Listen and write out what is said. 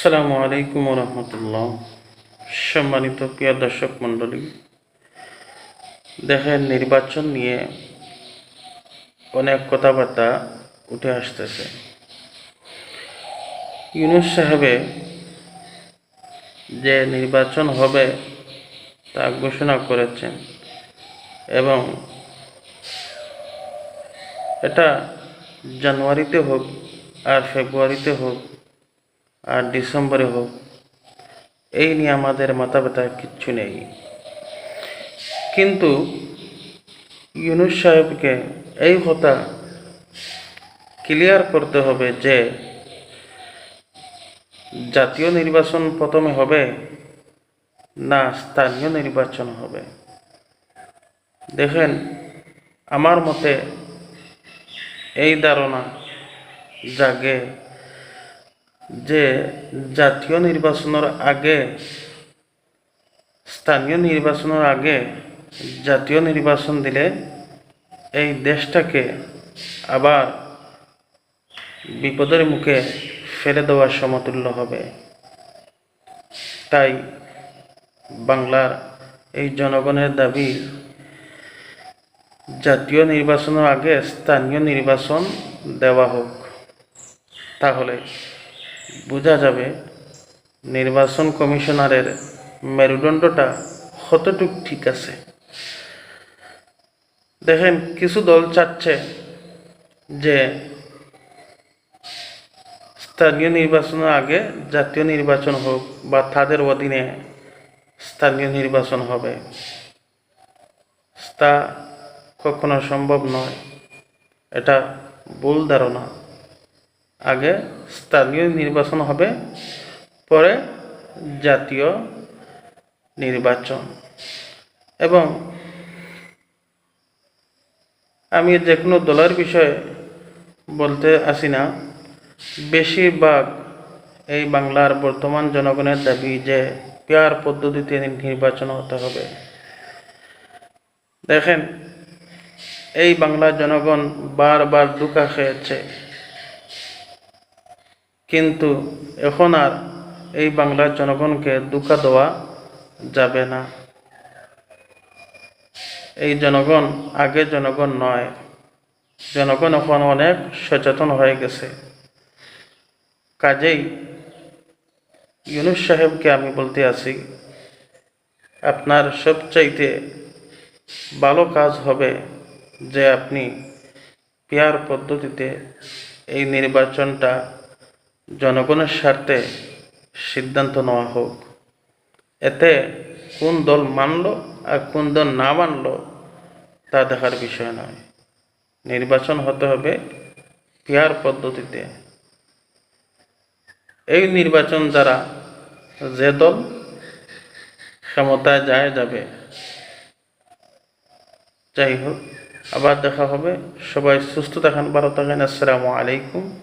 আসসালামু আলাইকুম রহমতুল্লাহ। সম্মানিত প্রিয় দর্শক মণ্ডলী, দেখেন নির্বাচন নিয়ে অনেক কথাবার্তা উঠে আসতেছে। ইউনুস সাহেবে যে নির্বাচন হবে তা ঘোষণা করেছেন এবং এটা জানুয়ারিতে হোক আর ফেব্রুয়ারিতে হোক আর ডিসেম্বরে হোক, এই নিয়ে আমাদের মাথা ব্যথা কিচ্ছু নেই। কিন্তু ইউনুস সাহেবকে এই কথা ক্লিয়ার করতে হবে যে, জাতীয় নির্বাচন প্রথমে হবে না স্থানীয় নির্বাচন হবে। দেখেন, আমার মতে এই ধারণা জাগে যে জাতীয় নির্বাচনের আগে, স্থানীয় নির্বাচনের আগে জাতীয় নির্বাচন দিলে এই দেশটাকে আবার বিপদের মুখে ফেলে দেওয়ার সমতুল্য হবে। তাই বাংলার এই জনগণের দাবি, জাতীয় নির্বাচনের আগে স্থানীয় নির্বাচন দেওয়া হোক। তাহলে বোঝা যাবে, নির্বাচন কমিশনারের মেরুদণ্ডটা কতটুক ঠিক আছে। দেখেন, কিছু দল চাচ্ছে যে স্থানীয় নির্বাচনের আগে জাতীয় নির্বাচন হোক বা তাদের অধীনে স্থানীয় নির্বাচন হবে। তা কখনো সম্ভব নয়। এটা ভুল ধারণা। আগে স্থানীয় নির্বাচন হবে, পরে জাতীয় নির্বাচন। এবং আমি যে কোনো দলের বিষয়ে বলতে আসি না। বেশিরভাগ এই বাংলার বর্তমান জনগণের দাবি যে পেয়ার পদ্ধতিতে নির্বাচন হতে হবে। দেখেন, এই বাংলার জনগণ বারবার দুকা খেয়েছে। কিন্তু এখন আর এই বাংলার জনগণকে দুকা দেওয়া যাবে না। এই জনগণ আগে জনগণ নয়। জনগণ এখন অনেক সচেতন হয়ে গেছে। কাজেই ইউনুস সাহেবকে আমি বলতে আছি, আপনার সবচাইতে ভালো কাজ হবে যে আপনি পেয়ার পদ্ধতিতে এই নির্বাচনটা জনগণের স্বার্থে সিদ্ধান্ত নেওয়া হোক। এতে কোন দল মানল আর কোন দল না মানল তা দেখার বিষয় নয়। নির্বাচন হতে হবে পেয়ার পদ্ধতিতে। এই নির্বাচন দ্বারা যে দল ক্ষমতায় যায় যাবে, যাই হোক, আবার দেখা হবে। সবাই সুস্থ থাকেন, ভালো থাকেন। আসসালামু আলাইকুম।